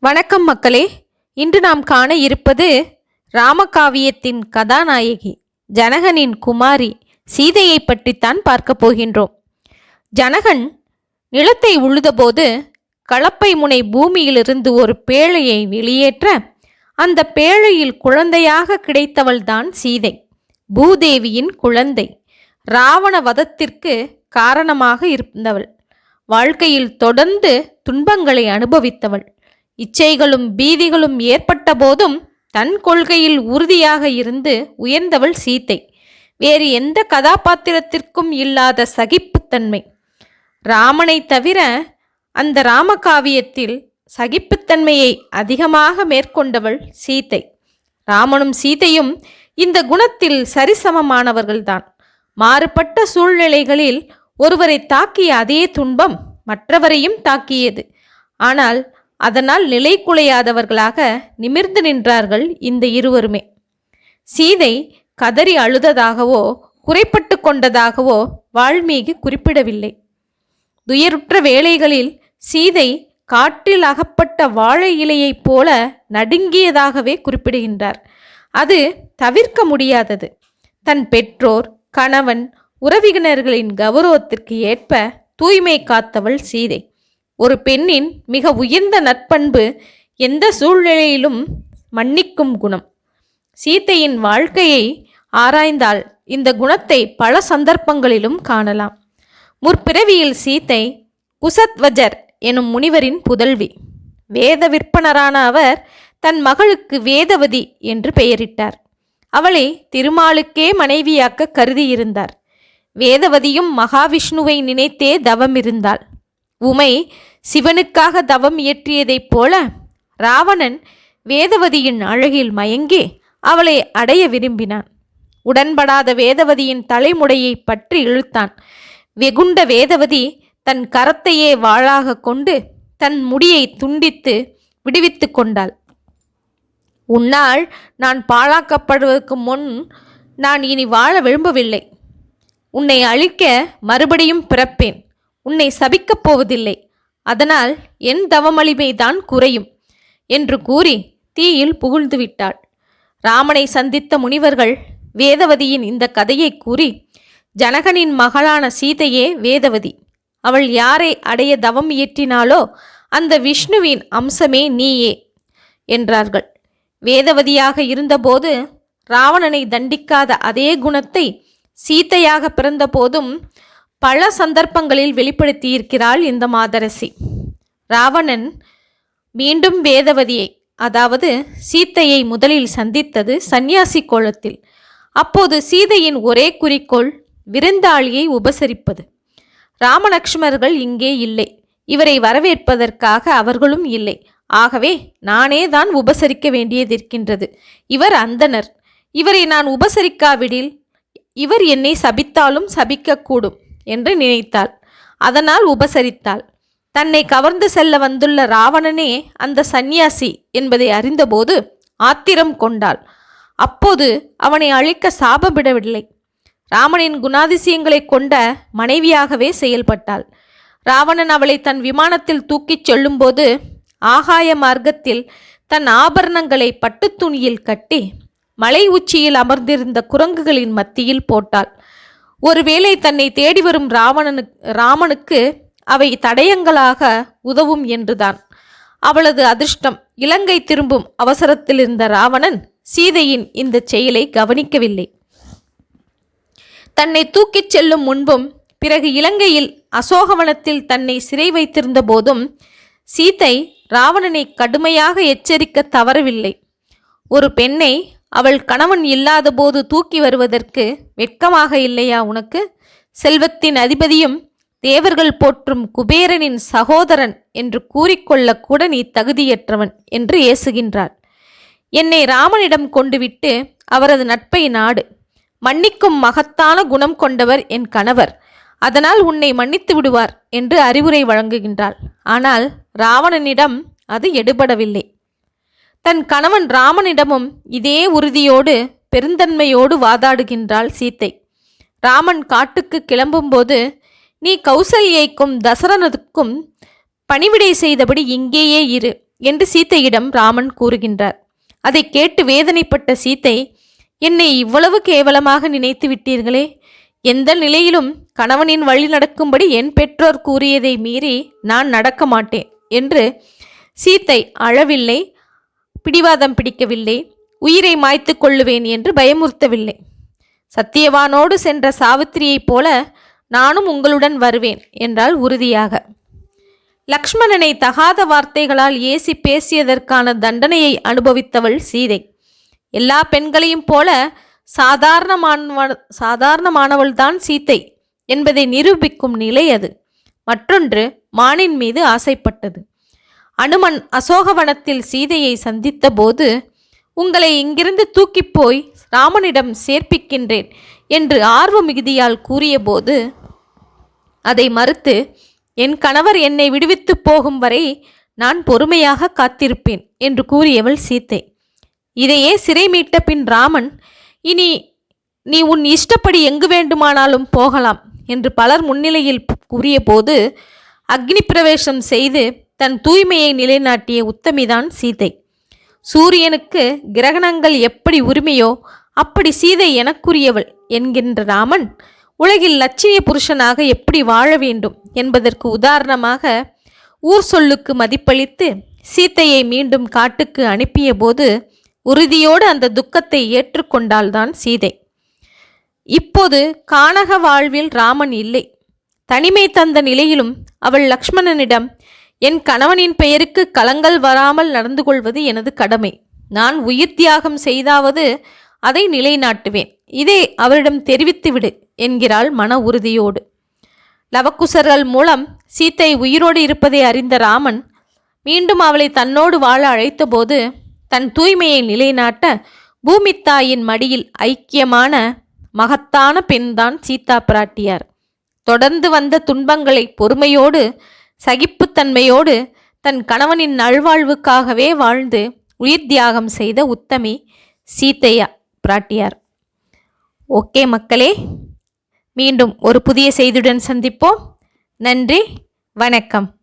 வணக்கம் மக்களே. இன்று நாம் காண இருப்பது ராமகாவியத்தின் கதாநாயகி ஜனகனின் குமாரி சீதையை பற்றித்தான் பார்க்கப் போகின்றோம். ஜனகன் நிலத்தை உழுதபோது கலப்பை முனை பூமியிலிருந்து ஒரு பேழையை வெளியேற்ற அந்த பேழையில் குழந்தையாக கிடைத்தவள்தான் சீதை பூதேவியின் குழந்தை ராவண வதத்திற்கு காரணமாக இருந்தவள். வாழ்க்கையில் தொடர்ந்து துன்பங்களை அனுபவித்தவள். இச்சைகளும் பீதிகளும் ஏற்பட்ட போதும் தன் கொள்கையில் உறுதியாக இருந்து உயர்ந்தவள் சீத்தை. வேறு எந்த கதாபாத்திரத்திற்கும் இல்லாத சகிப்புத்தன்மை. ராமனை தவிர அந்த ராமகாவியத்தில் சகிப்புத்தன்மையை அதிகமாக மேற்கொண்டவள் சீத்தை. ராமனும் சீதையும் இந்த குணத்தில் சரிசமமானவர்கள்தான். மாறுபட்ட சூழ்நிலைகளில் ஒருவரை தாக்கிய அதே துன்பம் மற்றவரையும் தாக்கியது. ஆனால் அதனால் நிலை குலையாதவர்களாக நிமிர்ந்து நின்றார்கள் இந்த இருவருமே. சீதை கதறி அழுததாகவோ குறைப்பட்டு கொண்டதாகவோ வால்மீகி குறிப்பிடவில்லை. துயருற்ற வேளைகளில் சீதை காற்றில் அகப்பட்ட வாழை இலையைப் போல நடுங்கியதாகவே குறிப்பிடுகின்றார். அது தவிர்க்க முடியாதது. தன் பெற்றோர் கணவன் உறவினர்களின் கௌரவத்திற்கு ஏற்ப தூய்மை காத்தவள் சீதை. ஒரு பெண்ணின் மிக உயர்ந்த நற்பண்பு எந்த சூழ்நிலையிலும் மன்னிக்கும் குணம். சீதையின் வாழ்க்கையை ஆராய்ந்தால் இந்த குணத்தை பல சந்தர்ப்பங்களிலும் காணலாம். முற்பிறவியில் சீத்தை குசத்வஜர் எனும் முனிவரின் புதல்வி. வேத விற்பனரான அவர் தன் மகளுக்கு வேதவதி என்று பெயரிட்டார். அவளை திருமாலுக்கே மனைவியாக்க கருதியிருந்தார். வேதவதியும் மகாவிஷ்ணுவை நினைத்தே தவம் இருந்தாள் உமை சிவனுக்காக தவம் இயற்றியதைப் போல ராவணன் வேதவதியின் அழகில் மயங்கி அவளை அடைய விரும்பினான். உடன்படாத வேதவதியின் தலைமுடையை பற்றி இழுத்தான். வெகுண்ட வேதவதி தன் கரத்தையே வாளாக கொண்டு தன் முடியை துண்டித்து விடுவித்து கொண்டாள். உன்னால் நான் பாழாக்கப்படுவதற்கு முன் நான் இனி வாழ விரும்பவில்லை. உன்னை அழிக்க மறுபடியும் பிறப்பேன். உன்னை சபிக்கப் போவதில்லை. அதனால் என் தவமளிமைதான் குறையும் என்று கூறி தீயில் புகுழ்ந்து விட்டாள். ராமனை சந்தித்த முனிவர்கள் வேதவதியின் இந்த கதையை கூறி ஜனகனின் மகளான சீதையே வேதவதி அவள் யாரை அடைய தவம் இயற்றினாலோ அந்த விஷ்ணுவின் அம்சமே நீயே என்றார்கள். வேதவதியாக இருந்தபோது ராவணனை தண்டிக்காத அதே குணத்தை சீத்தையாக பிறந்தபோதும் பல சந்தர்ப்பங்களில் வெளிப்படுத்தியிருக்கிறாள் இந்த மாதரசி. ராவணன் மீண்டும் வேதவதியை அதாவது சீத்தையை முதலில் சந்தித்தது சந்நியாசி கோலத்தில். அப்போது சீதையின் ஒரே குறிக்கோள் விருந்தாளியை உபசரிப்பது. ராமலக்ஷ்மர்கள் இங்கே இல்லை. இவரை வரவேற்பதற்காக அவர்களும் இல்லை. ஆகவே நானே தான் உபசரிக்க வேண்டியதிருக்கின்றது. இவர் அந்தனர் இவரை நான் உபசரிக்காவிடில் இவர் என்னை சபித்தாலும் சபிக்கக்கூடும். என்று நினைத்தாள். அதனால் உபசரித்தாள். தன்னை கவர்ந்து செல்ல வந்துள்ள ராவணனே அந்த சந்நியாசி என்பதை அறிந்தபோது ஆத்திரம் கொண்டாள். அப்போது அவனை அழிக்க சாபமிடவில்லை ராமனின் குணாதிசயங்களை கொண்ட மனைவியாகவே செயல்பட்டாள். ராவணன் அவளை தன் விமானத்தில் தூக்கிச் செல்லும்போது ஆகாய மார்க்கத்தில் தன் ஆபரணங்களை பட்டுத் துணியில் கட்டி மலை உச்சியில் அமர்ந்திருந்த குரங்குகளின் மத்தியில் போட்டாள். ஒருவேளை தன்னை தேடி வரும் ராவணனு ராமனுக்கு அவை தடயங்களாக உதவும் என்றுதான். அவளது அதிர்ஷ்டம் இலங்கை திரும்பும் அவசரத்தில் இருந்த ராவணன் சீதையின் இந்த செயலை கவனிக்கவில்லை. தன்னை தூக்கிச் செல்லும் முன்பும் பிறகு இலங்கையில் அசோகவனத்தில் தன்னை சிறை வைத்திருந்த போதும் சீதை ராவணனை கடுமையாக எச்சரிக்க தவறவில்லை. ஒரு பெண்ணை அவள் கணவன் இல்லாதபோது தூக்கி வருவதற்கு வெட்கமாக இல்லையா உனக்கு? செல்வத்தின் அதிபதியும் தேவர்கள் போற்றும் குபேரனின் சகோதரன் என்று கூறிக்கொள்ளக்கூட நீ தகுதியற்றவன் என்று ஏசுகின்றாள். என்னை ராமனிடம் கொண்டுவிட்டு அவரது நட்பை நாடு. மன்னிக்கும் மகத்தான குணம் கொண்டவர் என் கணவர். அதனால் உன்னை மன்னித்து விடுவார் என்று அறிவுரை வழங்குகின்றாள். ஆனால் ராவணனிடம் அது எடுபடவில்லை. தன் கணவன் ராமனிடமும் இதே உறுதியோடு பெருந்தன்மையோடு வாதாடுகின்றாள் சீத்தை. ராமன் காட்டுக்கு கிளம்பும்போது நீ கௌசல்யைக்கும் தசரனுக்கும் பணிவிடை செய்தபடி இங்கேயே இரு என்று சீத்தையிடம் ராமன் கூறுகின்றார். அதை கேட்டு வேதனைப்பட்ட சீத்தை என்னை இவ்வளவு கேவலமாக நினைத்து விட்டீர்களே? எந்த நிலையிலும் கணவனின் வழி நடக்கும்படி என் பெற்றோர் கூறியதை மீறி நான் நடக்க மாட்டேன் என்று சீத்தை அழவில்லை பிடிவாதம் பிடிக்கவில்லை. உயிரை மாய்த்து கொள்ளுவேன் என்று பயமுறுத்தவில்லை. சத்தியவானோடு சென்ற சாவித்திரியைப் போல நானும் உங்களுடன் வருவேன் என்றால் உறுதியாக. லக்ஷ்மணனை தகாத வார்த்தைகளால் ஏசி பேசியதற்கான தண்டனையை அனுபவித்தவள் சீதை. எல்லா பெண்களையும் போல சாதாரணமானவ சாதாரணமானவள்தான் சீத்தை என்பதை நிரூபிக்கும் நிலை அது. மற்றொன்று மானின் மீது ஆசைப்பட்டது. அனுமன் அசோகவனத்தில் சீதையை சந்தித்த போது உங்களை இங்கிருந்து தூக்கிப் போய் ராமனிடம் சேர்ப்பிக்கின்றேன் என்று ஆர்வ மிகுதியால் கூறியபோது அதை மறுத்து என் கணவர் என்னை விடுவித்து போகும் வரை நான் பொறுமையாக காத்திருப்பேன் என்று கூறியவள் சீத்தை. இதையே சிறை மீட்ட பின் ராமன் இனி நீ உன் இஷ்டப்படி எங்கு வேண்டுமானாலும் போகலாம் என்று பலர் முன்னிலையில் கூறியபோது அக்னி பிரவேசம் செய்து தன் தூய்மையை நிலைநாட்டிய உத்தமிதான் சீதை. சூரியனுக்கு கிரகணங்கள் எப்படி உரிமையோ அப்படி சீதை எனக்குரியவள் என்கின்ற ராமன் உலகில் லட்சிய புருஷனாக எப்படி வாழ வேண்டும் என்பதற்கு உதாரணமாக ஊர் சொல்லுக்கு மதிப்பளித்து சீத்தையை மீண்டும் காட்டுக்கு அனுப்பிய போது உறுதியோடு அந்த துக்கத்தை ஏற்றுக்கொண்டால்தான் சீதை. இப்போது கானக வாழ்வில் ராமன் இல்லை. தனிமை தந்த நிலையிலும் அவள் லக்ஷ்மணனிடம் என் கணவனின் பெயருக்கு கலங்கள் வராமல் நடந்து கொள்வது எனது கடமை. நான் உயிர் தியாகம் செய்தாவது அதை நிலைநாட்டுவேன். இதை அவரிடம் தெரிவித்துவிடு என்கிறாள் மன உறுதியோடு. லவக்குசர்கள் மூலம் சீத்தை உயிரோடு இருப்பதை அறிந்த ராமன் மீண்டும் அவளை தன்னோடு வாழ அழைத்தபோது தன் தூய்மையை நிலைநாட்ட பூமித்தாயின் மடியில் ஐக்கியமான மகத்தான பெண்தான் சீதா பிராட்டியார். தொடர்ந்து வந்த துன்பங்களை பொறுமையோடு சகிப்புத்தன்மையோடு தன் கணவனின் நல்வாழ்வுக்காகவே வாழ்ந்து உயிர் தியாகம் செய்த உத்தமி சீத்தையா பிராட்டியார். ஓகே மக்களே மீண்டும் ஒரு புதிய செய்தியுடன் சந்திப்போம். நன்றி வணக்கம்.